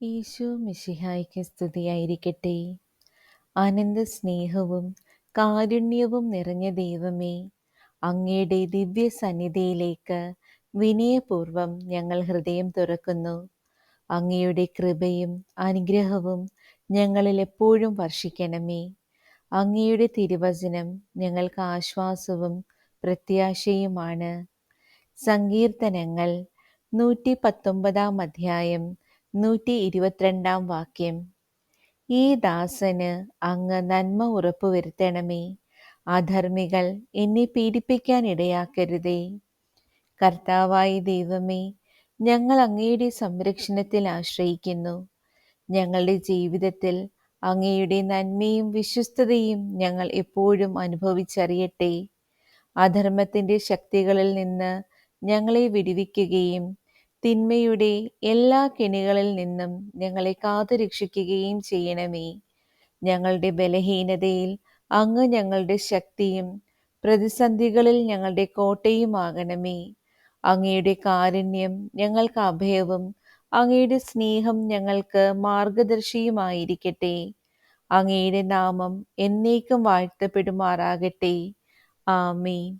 ഈശോ മിശിഹായ്ക്ക് സ്തുതിയായിരിക്കട്ടെ. അനന്ത സ്നേഹവും കാരുണ്യവും നിറഞ്ഞ ദൈവമേ അങ്ങയുടെ ദിവ്യ സന്നിധിയിലേക്ക് വിനയപൂർവം ഞങ്ങൾ ഹൃദയം തുറക്കുന്നു. അങ്ങയുടെ കൃപയും അനുഗ്രഹവും ഞങ്ങളിൽ എപ്പോഴും വർഷിക്കണമേ. അങ്ങയുടെ തിരുവചനം ഞങ്ങൾക്ക് ആശ്വാസവും പ്രത്യാശയുമാണ്. സങ്കീർത്തനങ്ങൾ നൂറ്റി പത്തൊമ്പതാം അധ്യായം നൂറ്റി ഇരുപത്തിരണ്ടാം വാക്യം. ഈ ദാസന് അങ്ങ് നന്മ ഉറപ്പുവരുത്തണമേ. അധർമ്മികൾ എന്നെ പീഡിപ്പിക്കാൻ ഇടയാക്കരുതേ. കർത്താവായി ദൈവമേ ഞങ്ങൾ അങ്ങയുടെ സംരക്ഷണത്തിൽ ആശ്രയിക്കുന്നു. ഞങ്ങളുടെ ജീവിതത്തിൽ അങ്ങയുടെ നന്മയും വിശ്വസ്തതയും ഞങ്ങൾ എപ്പോഴും അനുഭവിച്ചറിയട്ടെ. അധർമ്മത്തിന്റെ ശക്തികളിൽ നിന്ന് ഞങ്ങളെ വിടുവിക്കുകയും തിന്മയുടെ എല്ലാ കെണികളിൽ നിന്നും ഞങ്ങളെ കാത്തുരക്ഷിക്കുകയും ചെയ്യണമേ. ഞങ്ങളുടെ ബലഹീനതയിൽ അങ്ങ് ഞങ്ങളുടെ ശക്തിയും പ്രതിസന്ധികളിൽ ഞങ്ങളുടെ കോട്ടയുമാകണമേ. അങ്ങയുടെ കാരുണ്യം ഞങ്ങൾക്ക് അഭയവും അങ്ങയുടെ സ്നേഹം ഞങ്ങൾക്ക് മാർഗദർശിയുമായിരിക്കട്ടെ. അങ്ങയുടെ നാമം എന്നേക്കും വാഴ്ത്തപ്പെടുമാറാകട്ടെ. ആമീൻ.